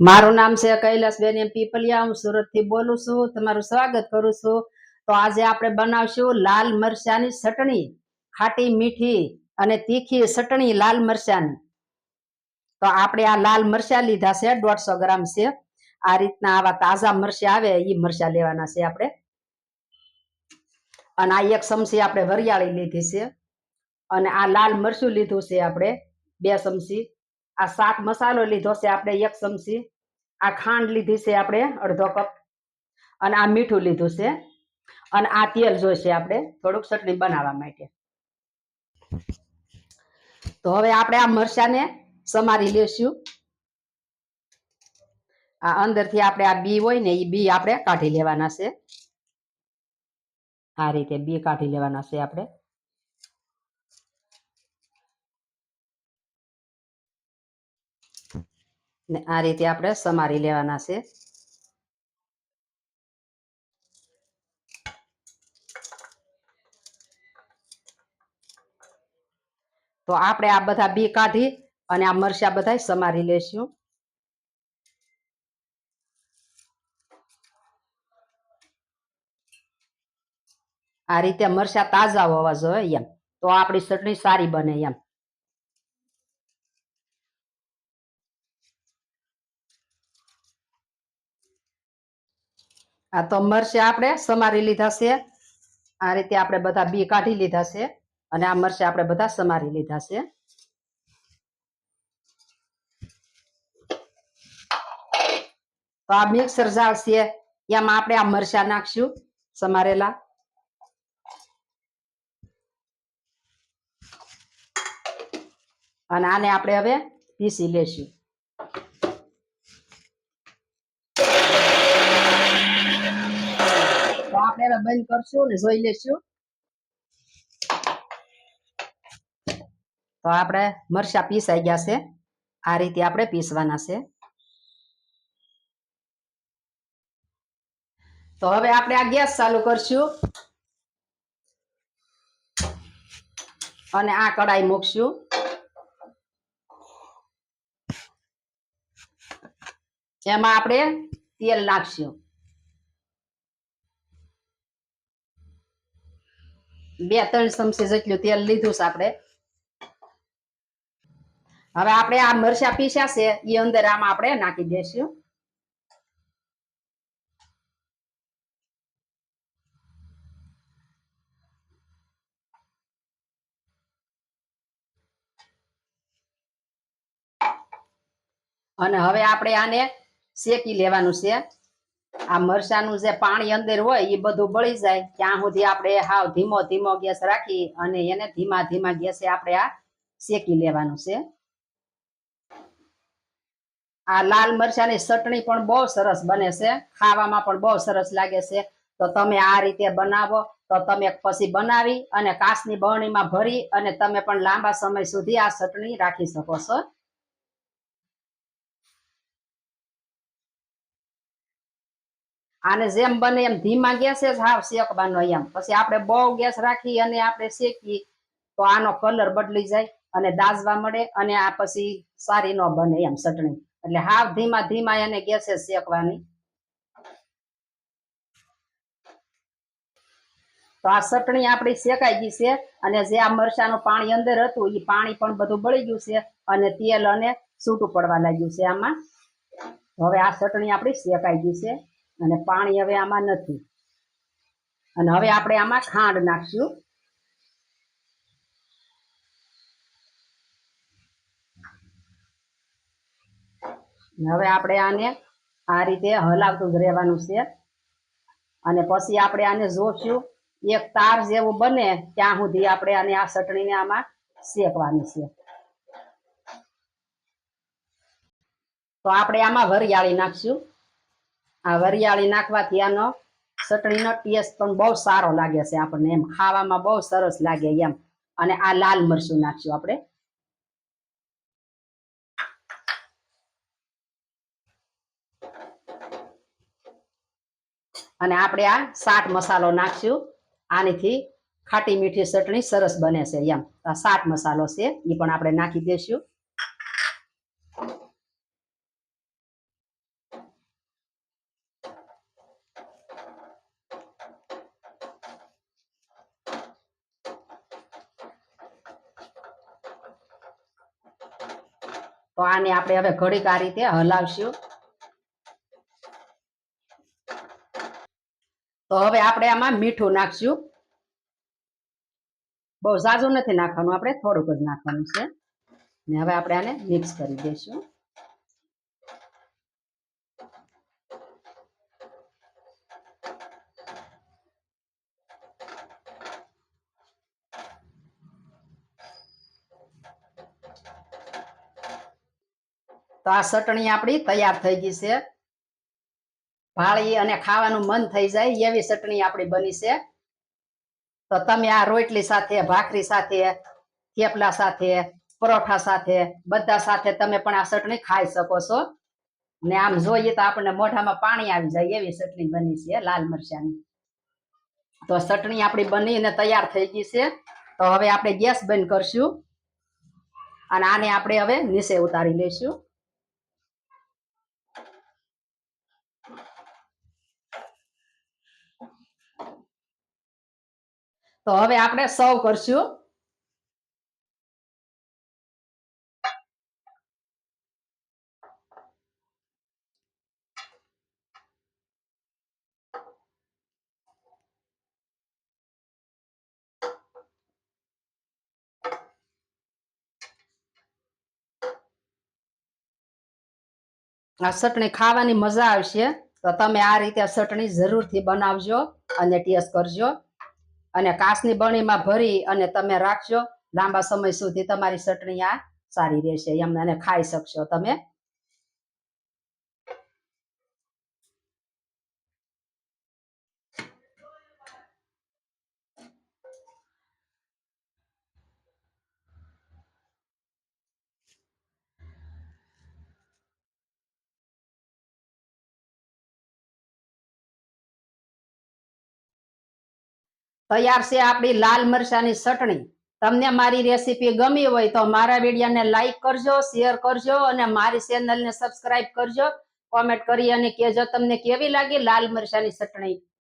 મારું નામ છે કૈલાસબેન એમ પીપલિયા. હું સુરતથી બોલું છું. તમારું સ્વાગત કરું છું. તો આજે આપણે બનાવશું લાલ મરચાની ચટણી. ખાટી મીઠી અને તીખી ચટણી લાલ મરચાની. તો આપણે આ લાલ મરચા લીધા છે, દોઢસો ગ્રામ છે. આ રીતના આવા તાજા મરચા આવે એ મરચા લેવાના છે આપણે. અને આ એક ચમચી આપણે વરિયાળી લીધી છે. અને આ લાલ મરચું લીધું છે આપણે, બે ચમચી. આ શાક મસાલો લીધો છે આપણે એક ચમચી. આ ખાંડ લીધી છે આપણે અડધો કપ. અને આ મીઠું લીધું છે. અને આ તેલ જોઈશે આપણે થોડુંક ચટણી બનાવવા માટે. તો હવે આપણે આ મરચાને સમારી લેશું. આ અંદરથી આપણે આ બી હોય ને એ બી આપણે કાઢી લેવાના છે. આ રીતે બી કાઢી લેવાના છે આપણે. ને આ રીતે આપણે સમારી લેવાના છે. તો આપણે આ બધા બી કાઢી અને આ મરચા બધા સમારી લેશું. આ રીતે મરચા તાજા હોવા જોઈએ એમ. તો આપણી ચટણી સારી બને એમ. આ તો મરચા આપણે સમારી લીધા છે. આ રીતે આપણે બધા બી કાઢી લીધા છે અને આ મરચા આપણે બધા સમારી લીધા છે. તો આ મિક્સર જાર એમાં આપણે આ મરચા નાખશું સમારેલા. અને આને આપણે હવે પીસી લેશું તો આપણે હવે બંધ કરશું ને જોઈ લેશું. તો આપણે મરચા પીસાઈ ગયા છે. આ રીતે આપણે પીસવાના છે. તો હવે આપણે આ ગેસ ચાલુ કરશું. અને આ કડાઈ મૂકશું. એમાં આપણે તેલ નાખશું. બે ત્રણ ચમચી જેટલું તેલ લીધું છે આપણે. હવે આપણે આ મરચા પીસ્યા છે, એ અંદર આમાં આપણે નાખી દઈશું અને હવે આપણે આને શેકી લેવાનું છે. આ મરચાનું જે પાણી અંદર હોય એ બધું બળી જાય. ત્યાં સુધી આપણે હાવ ધીમો ધીમો ગેસ રાખી અને એને ધીમા ધીમા ગેસે આપણે આ શેકી લેવાનું છે. આ લાલ મરચાની ચટણી પણ બહુ સરસ બને છે. ખાવામાં પણ બહુ સરસ લાગે છે. તો તમે આ રીતે બનાવો, તો તમે પછી બનાવી અને કાચની બરણીમાં ભરી અને તમે પણ લાંબા સમય સુધી આ ચટણી રાખી શકો છો. આને જેમ બને એમ ધીમા ગેસે જ હાવ શેકવાનો એમ. પછી આપણે બહુ ગેસ રાખી અને આપણે શેકી તો આનો કલર બદલી જાય અને દાઝવા મળે અને આ પછી સારી ન બને એમ ચટણી. એટલે હાવ ધીમા ધીમા એને ગેસે શેકવાની. તો આ ચટણી આપણી શેકાઈ ગઈ છે અને જે આ મરચાનું પાણી અંદર હતું એ પાણી પણ બધું બળી ગયું છે અને તેલ અને છૂટું પડવા લાગ્યું છે આમાં. હવે આ ચટણી આપણી શેકાઈ ગઈ છે. અને પાણી હવે આમાં નથી. અને હવે આપણે આમાં ખાંડ નાખશું. હવે આપણે આને આ રીતે હલાવતું રહેવાનું છે. અને પછી આપણે આને જોશું, એક તાર જેવું બને ત્યાં સુધી આપણે આને આ ચટણીને આમાં શેકવાની છે. તો આપણે આમાં વરિયાળી નાખશું. આ વરિયાળી નાખવાથી આનો ચટણીનો ટેસ્ટ પણ બહુ સારો લાગે છે આપણને. એમ ખાવામાં બહુ સરસ લાગે એમ. અને આ લાલ મરચું નાખશું આપણે. અને આપણે આ સાત મસાલો નાખશું. આનીથી ખાટી મીઠી ચટણી સરસ બને છે એમ. આ સાત મસાલો છે એ પણ આપણે નાખી દઈશું તો આને આપણે હવે ઘડીક આ રીતે હલાવશું. તો હવે આપણે આમાં મીઠું નાખશું. બહુ ઝાઝું નથી નાખવાનું, આપણે થોડુંક જ નાખવાનું છે. ને હવે આપણે આને મિક્સ કરી દઈશું. તો આ ચટણી આપણી તૈયાર થઈ ગઈ છે. ભાળી અને ખાવાનું મન થઈ જાય એવી ચટણી આપણી બની છે. તો તમે આ રોટલી સાથે, ભાખરી સાથે, થેપલા સાથે, પરોઠા સાથે, બધા સાથે તમે પણ આ ચટણી ખાઈ શકો છો. ને આમ જોઈએ તો આપણને મોઢામાં પાણી આવી જાય એવી ચટણી બની છે, લાલ મરચાની. તો ચટણી આપણી બની અને તૈયાર થઈ ગઈ છે. તો હવે આપણે ગેસ બંધ કરશું. અને આને આપણે હવે નીચે ઉતારી લઈશું. તો હવે આપણે સર્વ કરશું. આ ચટણી ખાવાની મજા આવશે. તો તમે આ રીતે ચટણી જરૂરથી બનાવજો અને ટેસ્ટ કરજો. અને કાચની બણીમાં ભરી અને તમે રાખશો લાંબા સમય સુધી તમારી ચટણી આ સારી રહેશે. એમ અને ખાઈ શકશો તમે. તૈયાર છે આપણી લાલ મરચાની ચટણી. તમને મારી રેસીપી ગમી હોય તો મારા વિડીયોને લાઈક કરજો, શેર કરજો અને મારી ચેનલને સબસ્ક્રાઇબ કરજો. કોમેન્ટ કરી અને કહેજો તમને કેવી લાગી લાલ મરચાની ચટણી.